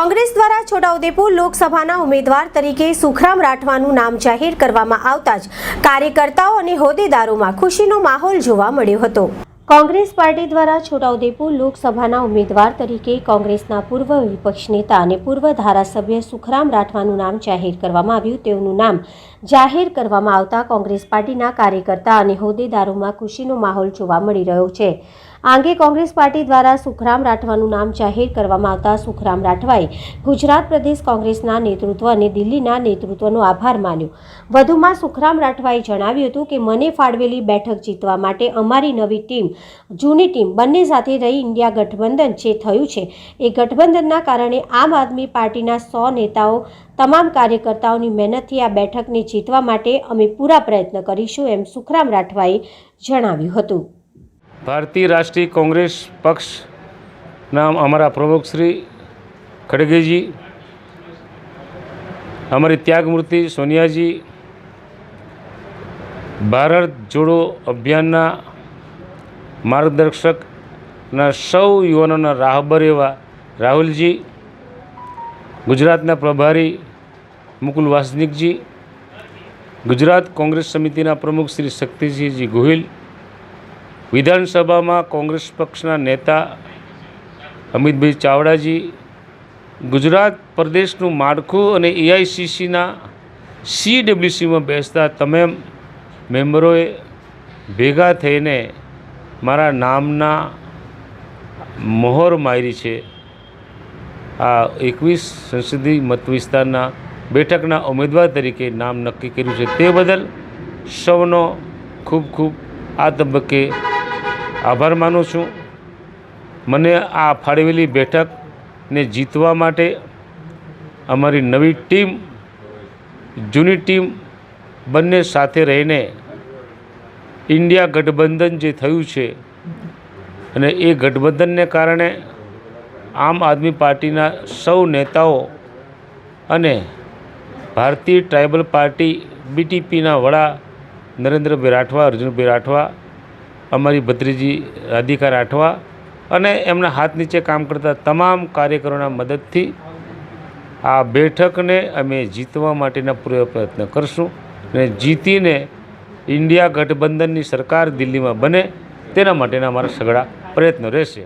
કોંગ્રેસ દ્વારા છોટાઉદેપુર લોકસભાના ઉમેદવાર તરીકે સુખરામ રાઠવાનું નામ જાહેર કરવામાં આવતા જ કાર્યકર્તાઓ અને હોદ્દેદારોમાં ખુશીનો માહોલ જોવા મળ્યો હતો. કોંગ્રેસ પાર્ટી દ્વારા છોટાઉદેપુર લોકસભાના ઉમેદવાર તરીકે કોંગ્રેસના પૂર્વ વિપક્ષ નેતા અને પૂર્વ ધારાસભ્ય સુખરામ રાઠવાનું નામ જાહેર કરવામાં આવ્યું. તેઓનું નામ જાહેર કરવામાં આવતા કોંગ્રેસ પાર્ટીના કાર્યકર્તા અને હોદ્દેદારોમાં ખુશીનો માહોલ જોવા મળી રહ્યો છે. આ અંગે કોંગ્રેસ પાર્ટી દ્વારા સુખરામ રાઠવાનું નામ જાહેર કરવામાં આવતા સુખરામ રાઠવાએ ગુજરાત પ્રદેશ કોંગ્રેસના નેતૃત્વ અને દિલ્હીના નેતૃત્વનો આભાર માન્યો. વધુમાં સુખરામ રાઠવાએ જણાવ્યું હતું કે, મને ફાળવેલી બેઠક જીતવા માટે અમારી નવી ટીમ, જૂની ટીમ, બંને સાથે રહી ઇન્ડિયા ગઠબંધન જે થયું છે, એ ગઠબંધનના કારણે આમ આદમી પાર્ટીના સો નેતાઓ, તમામ કાર્યકર્તાઓની મહેનતથી આ બેઠકને જીતવા માટે અમે પૂરા પ્રયત્ન કરીશું, એમ સુખરામ રાઠવાએ જણાવ્યું હતું. ભારતીય રાષ્ટ્રીય કોંગ્રેસ પક્ષના અમારા પ્રમુખ શ્રી ખડગેજી, અમારી ત્યાગમૂર્તિ સોનિયાજી, ભારત જોડો અભિયાનના માર્ગદર્શકના સૌ યુવાનોના રાહબર એવા રાહુલજી, ગુજરાતના પ્રભારી મુકુલ વાસનિકજી, ગુજરાત કોંગ્રેસ સમિતિના પ્રમુખ શ્રી શક્તિસિંહજી ગોહિલ વિધાનસભામાં કોંગ્રેસ પક્ષના નેતા અમિતભાઈ ચાવડાજી ગુજરાત પ્રદેશનું માળખું અને એઆઈસીસીના સીડબ્લ્યુસીમાં બેસતા તમામ મેમ્બરોએ ભેગા થઈને મારા નામના મોહર મારી છે. આ એકવીસ સંસદીય મત વિસ્તારના બેઠકના ઉમેદવાર તરીકે નામ નક્કી કર્યું છે. તે બદલ સૌનો ખૂબ ખૂબ આ તબક્કે આભાર માનું છું. મને આ ફાળવેલી બેઠકને જીતવા માટે અમારી નવી ટીમ, જૂની ટીમ બંને સાથે રહીને ઇન્ડિયા ગઠબંધન જે થયું છે અને એ ગઠબંધનને કારણે આમ આદમી પાર્ટીના સૌ નેતાઓ અને ભારતીય ટ્રાઇબલ પાર્ટી, બીટીપીના વડા નરેન્દ્રભાઈ રાઠવા, અર્જુનભાઈ રાઠવા અમારી ભત્રીજી રાધિકા રાઠવા અને એમના હાથ નીચે કામ કરતા તમામ કાર્યકરોના મદદથી આ બેઠકને અમે જીતવા માટેના પૂરા પ્રયત્ન કરશું અને જીતીને ઇન્ડિયા ગઠબંધનની સરકાર દિલ્હીમાં બને તેના માટેના અમારા સઘળા પ્રયત્નો રહેશે.